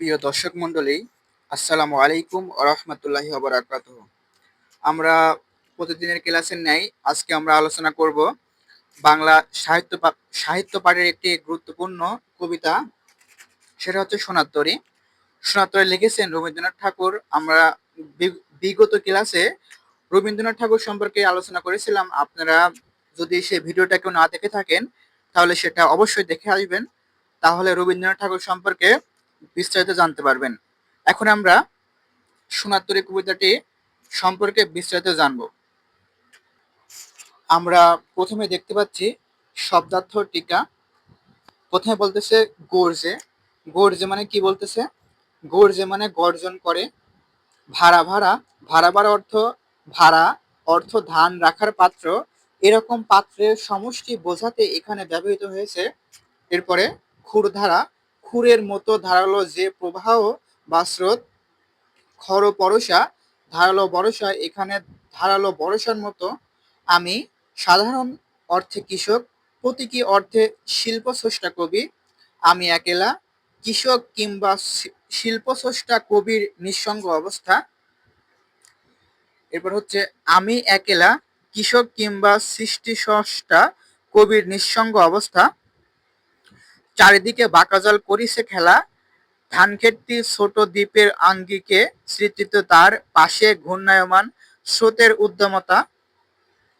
প্রিয় দর্শক মণ্ডলী, আসসালামু আলাইকুম রহমতুল্লাহি ওবরাকাত আমরা প্রতিদিনের ক্লাসের ন্যায় আজকে আমরা আলোচনা করব বাংলা সাহিত্য সাহিত্য পাঠের একটি গুরুত্বপূর্ণ কবিতা। সেটা হচ্ছে সোনাত্তরী সোনাত্তরী লিখেছেন রবীন্দ্রনাথ ঠাকুর। আমরা বিগত ক্লাসে রবীন্দ্রনাথ ঠাকুর সম্পর্কে আলোচনা করেছিলাম। আপনারা যদি সেই ভিডিওটা কেউ না দেখে থাকেন, তাহলে সেটা অবশ্যই দেখে আসবেন। তাহলে রবীন্দ্রনাথ ঠাকুর সম্পর্কে বিস্তারিত জানতে পারবেন। এখন আমরা সোনাত্তরী কবিতাটি সম্পর্কে বিস্তারিত জানব। আমরা প্রথমে দেখতে পাচ্ছি শব্দার্থ টিকা। প্রথমে বলতেছে গর্জে। গর্জে মানে কি বলতেছে? গর্জে মানে গর্জন করে। ভাড়া ভাড়া। ভাড়া ভাড়া অর্থ ভাড়া। অর্থ ধান রাখার পাত্র। এরকম পাত্রের সমষ্টি বোঝাতে এখানে ব্যবহৃত হয়েছে। এরপরে খুরধারা। খুরের মতো ধারালো যে প্রবাহ বা স্রোত খর পরশা ধারালো বরসা এখানে ধারালো বরসার মতো আমি সাধারণ অর্থে কৃষক, প্রতীকী অর্থে শিল্প স্রষ্টা কবি, আমি একেলা কৃষক কিংবা শিল্প স্রষ্টা কবির নিঃসঙ্গ অবস্থা। এরপর হচ্ছে, আমি একেলা কৃষক কিংবা সৃষ্টি স্রষ্টা কবির নিঃসঙ্গ অবস্থা। চারিদিকে বাঁকাজল করিছে খেলা। ধানক্ষেতটি ছোট দ্বীপের আঙ্গিকে স্মৃতিত তার পাশে ঘূর্ণায়মান স্রোতের উদ্যমতা।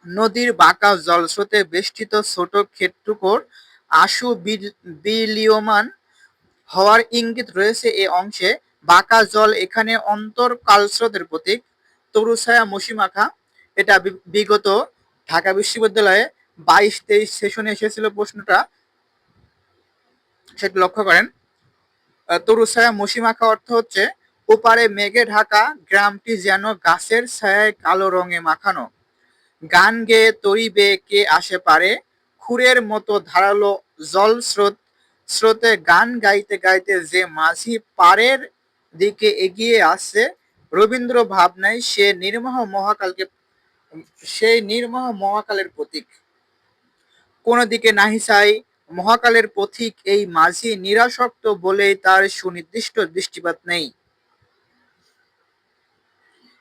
নদীর বাঁকা জলস্রোতে বেষ্টিত ছোট ক্ষেতটুকুর আশু বিল- বিলীয়মান হওয়ার ইঙ্গিত রয়েছে এ অংশে। বাঁকা জল এখানে অন্তর কালস্রোতের প্রতীক। তরুছায়া মসিমাখা এটা বিগত ঢাকা বিশ্ববিদ্যালয়ে বাইশ তেইশ সেশনে এসেছিল প্রশ্নটা। সেটা লক্ষ্য করেন। আহ, তরুছায়া মসিমাখা অর্থ হচ্ছে ওপারে মেঘে ঢাকা গ্রামটি যেন গাছের ছায়ায় কালো রঙে মাখানো। গান গেয়ে তরিবে কে আসে পারে খুরের মতো ধারালো জল স্রোত। স্রোতে গান গাইতে গাইতে যে মাঝি পারের দিকে এগিয়ে আসছে রবীন্দ্র ভাবনায় সে নির্মহ মহাকালকে সেই নির্মহ মহাকালের প্রতীক। কোন দিকে নাহি চাই মহাকালের পথিক এই মাঝি নিরাসক্ত বলেই তার সুনির্দিষ্ট দৃষ্টিপাত নেই।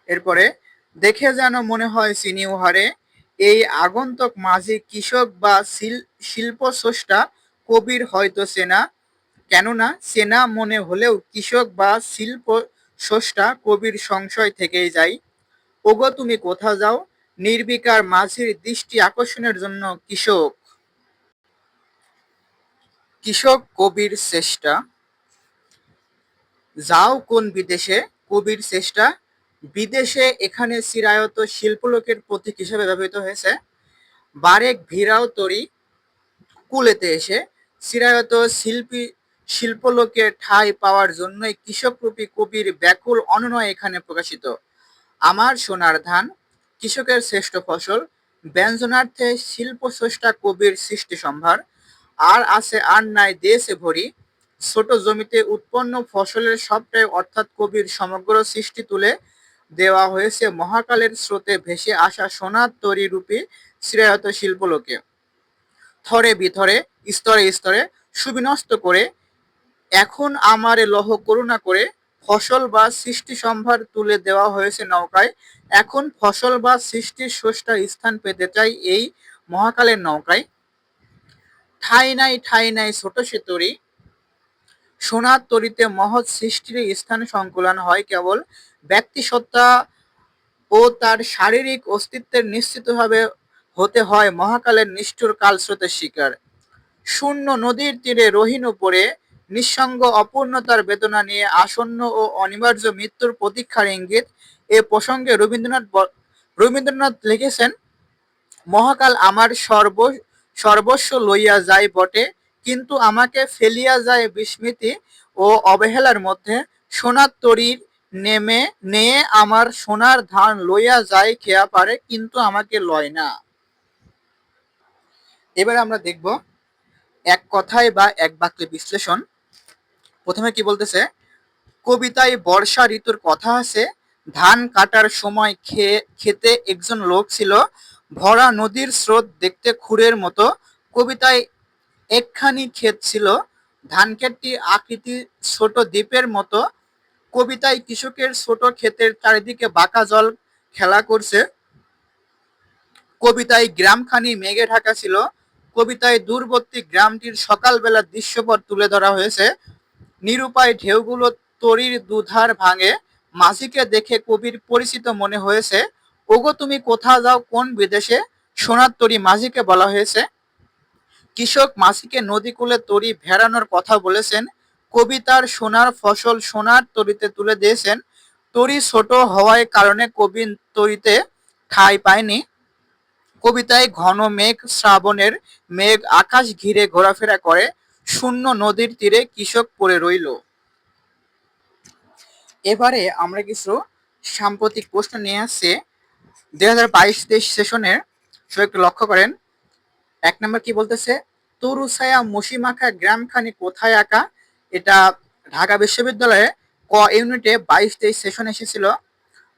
এরপরে, দেখে যেন মনে হয় চিনি উহারে এই আগন্তুক মাঝি কৃষক বা শিল্প স্রষ্টা কবির হয়তো চেনা। কেননা, চেনা মনে হলেও কৃষক বা শিল্প স্রষ্টা কবির সংশয় থেকেই যায়। ওগো, তুমি কোথা যাও? নির্বিকার মাঝির দৃষ্টি আকর্ষণের জন্য কৃষক। কৃষক কবির চেষ্টা, যাও কোন বিদেশে, কবির চেষ্টা, বিদেশে এখানে চিরায়ত শিল্পলোকের প্রতীক হিসেবে ব্যবহৃত হয়েছে। বারেক ভিড়াও তরি কুলেতে এসে চিরায়ত শিল্পী, শিল্পলোকে ঠাঁই পাওয়ার জন্যই কৃষকরূপী কবির ব্যাকুল অনুনয় এখানে প্রকাশিত। আমার সোনার ধান, কৃষকের শ্রেষ্ঠ ফসল, ব্যঞ্জনার্থে শিল্প স্রষ্টা কবির সৃষ্টি সম্ভার আর আছে আর নাই দেশে ভরি। ছোট জমিতে উৎপন্ন ফসলের সবটাই অর্থাৎ কবির সমগ্র সৃষ্টি তুলে দেওয়া হয়েছে মহাকালের স্রোতে ভেসে আসা সোনার তরি রূপী শ্রেয়ত শিল্পলোকে। থরে বিথরে, স্তরে স্তরে সুবিনষ্ট করে, এখন আমারে লহ করুণা করে ফসল বা সৃষ্টি সম্ভার তুলে দেওয়া হয়েছে নৌকায়। এখন ফসল বা সৃষ্টির স্রষ্টা স্থান পেতে চাই এই মহাকালের নৌকায়। ঠাই নাই ঠাই নাই, ছোট সে তরি সোনার তরিতে মহৎ সৃষ্টির স্থান সংকুলন হয় কেবল ব্যক্তিসত্তা ও তার শারীরিক অস্তিত্বের নিশ্চিতভাবে হতে হয় মহাকালের নিষ্ঠুর কালস্রোতের শিকার। শূন্য নদীর তীরে রহিন উপরে নিঃসঙ্গ অপূর্ণতার বেদনা নিয়ে আসন্ন ও অনিবার্য মৃত্যুর প্রতীক্ষার ইঙ্গিত এ প্রসঙ্গে রবীন্দ্রনাথ রবীন্দ্রনাথ লিখেছেন, মহাকাল আমার সর্ব সর্বস্ব লইয়া যায় বটে, কিন্তু আমাকে ফেলিয়া যায় বিস্মৃতি ও অবহেলার মধ্যে। সোনার তরীর নেমে, নিয়ে আমার সোনার ধান লইয়া যায়, খেয়া পারে, কিন্তু আমাকে লয় না। এবার আমরা দেখব এক কথায় বা এক বাক্যে বিশ্লেষণ। প্রথমে কি বলতেছে? কবিতায় বর্ষা ঋতুর কথা আছে, ধান কাটার সময় খেয়ে খেতে একজন লোক ছিল ভরা নদীর স্রোত দেখতে খুরের মতো। কবিতায় একখানি ক্ষেত ছিল। ধানক্ষেতটি আকৃতি ছোট দ্বীপের মতো। কবিতায় কৃষকের ছোট ক্ষেতের চারিদিকে বাঁকা জল খেলা করছে। কবিতায় গ্রামখানি মেঘে ঢাকা ছিল। কবিতায় দূরবর্তী গ্রামটির সকালবেলা দৃশ্যপট তুলে ধরা হয়েছে। নিরুপায় ঢেউগুলো তরির দুধার ভাঙে। মাঝিকে দেখে কবির পরিচিত মনে হয়েছে। ওগো, তুমি কোথা যাও? কোন বিদেশে? সোনার তরি মাঝিকে বলা হয়েছে। কৃষক মাঝিকে নদীকূলে তরি ভেড়ানোর কথা বলেছেন। কবিতার সোনার ফসল সোনার তরিতে তুলে দিয়েছেন। তরি ছোট হওয়ার কারণে কবি তরিতে ঠাঁই পায়নি। কবিতায় ঘন মেঘ, শ্রাবণের মেঘ, আকাশ ঘিরে ঘোরাফেরা করে। শূন্য নদীর তীরে কৃষক পড়ে রইল। এবারে আমরা কিছু সাম্প্রতিক প্রশ্ন নিয়ে আসছি। দুই হাজার বাইশ তেইশ সেশনের সব একটু লক্ষ্য করেন। এক নম্বর কি বলতেছে? তরুছায়া মসিমাখা গ্রামখানি কোথায় আঁকা এটা ঢাকা বিশ্ববিদ্যালয়ে ক ইউনিটে বাইশ তেইশ সেশন এসেছিল।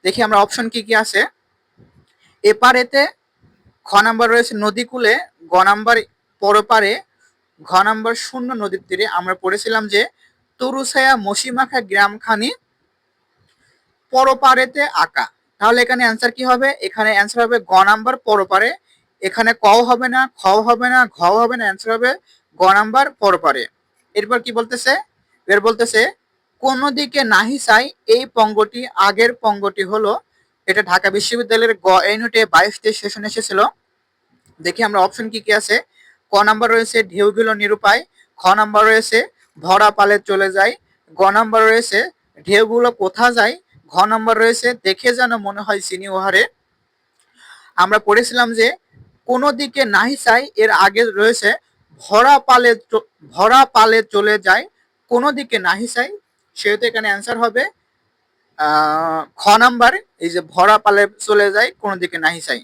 দেখি আমরা অপশন কি কি আছে। এপারেতে খ নাম্বার রয়েছে নদীকূলে, গ নাম্বার পরপারে, ঘ নাম্বার শূন্য নদীর তীরে। আমরা পড়েছিলাম যে তরুছায়া মসিমাখা গ্রামখানি পরপারেতে আঁকা। তাহলে এখানে অ্যান্সার কি হবে? এখানে অ্যান্সার হবে গ নাম্বার পরপারে। এখানে ক হবে না খ হবে না ঘ হবে না অ্যান্সার হবে গ নাম্বার পরপারে। এরপর কি বলতেছে? এর বলতেছে, কোন দিকে নাহি চাই, এই পঙ্গটি আগের পঙ্গটি হলো, এটা ঢাকা বিশ্ববিদ্যালয়ের গ ইউনিটে বাইশ তেইশ সেশন এসেছিল। দেখি আমরা অপশন কি কি আছে? ক নাম্বার রয়েছে ঢেউগুলো নিরুপায়, খ নাম্বার রয়েছে ভরা পালে চলে যায়, গ নাম্বার রয়েছে ঢেউগুলো কোথা যায় ঘ নাম্বার রয়েছে, দেখে যেন মনে হয় চিনি ওহারে আমরা পড়েছিলাম যে, কোনো দিকে নাহি চাই, এর আগে রয়েছে, ভরা পালে ভরা পালে চলে যায়, কোনো দিকে নাহি চাই। সেহেতু এখানে অ্যান্সার হবে খ নাম্বার, এই যে ভরা পালে চলে যায়, কোনো দিকে নাহি চাই।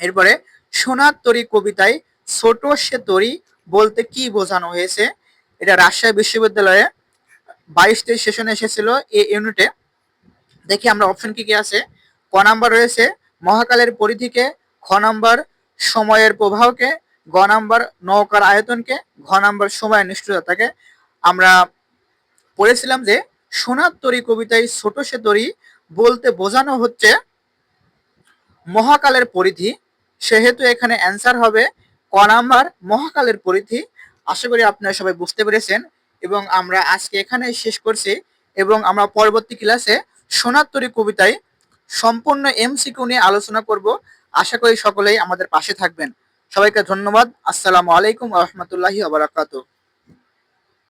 এরপরে, সোনার তরী কবিতায় ছোট সে তরী বলতে কি বোঝানো হয়েছে? এটা রাজশাহী বিশ্ববিদ্যালয়ে বাইশ তেইশ সেশনে এসেছিল এই ইউনিটে দেখি আমরা অপশন কি কি আছে? ক নাম্বার রয়েছে, মহাকালের পরিধিকে, খ নাম্বার সময়ের প্রবাহকে, গ নাম্বার নৌকার আয়তনকে, ঘ নাম্বার সময়ের নিষ্ঠুরতাকে। আমরা পড়েছিলাম যে, সোনার তরী কবিতায় ছোট সে তরী বলতে বোঝানো হচ্ছে, মহাকালের পরিধি, সেহেতু এখানে অ্যান্সার হবে ক নাম্বার মহাকালের পরিধি। আশা করি আপনারা সবাই বুঝতে পেরেছেন এবং আমরা আজকে এখানে শেষ করছি এবং আমরা পরবর্তী ক্লাসে সোনার তরী কবিতায় সম্পূর্ণ এমসিকিউ নিয়ে আলোচনা করব। আশা করি সকলেই আমাদের পাশে থাকবেন। সবাইকে ধন্যবাদ। আসসালামু আলাইকুম রহমতুল্লাহি আবরাকাতু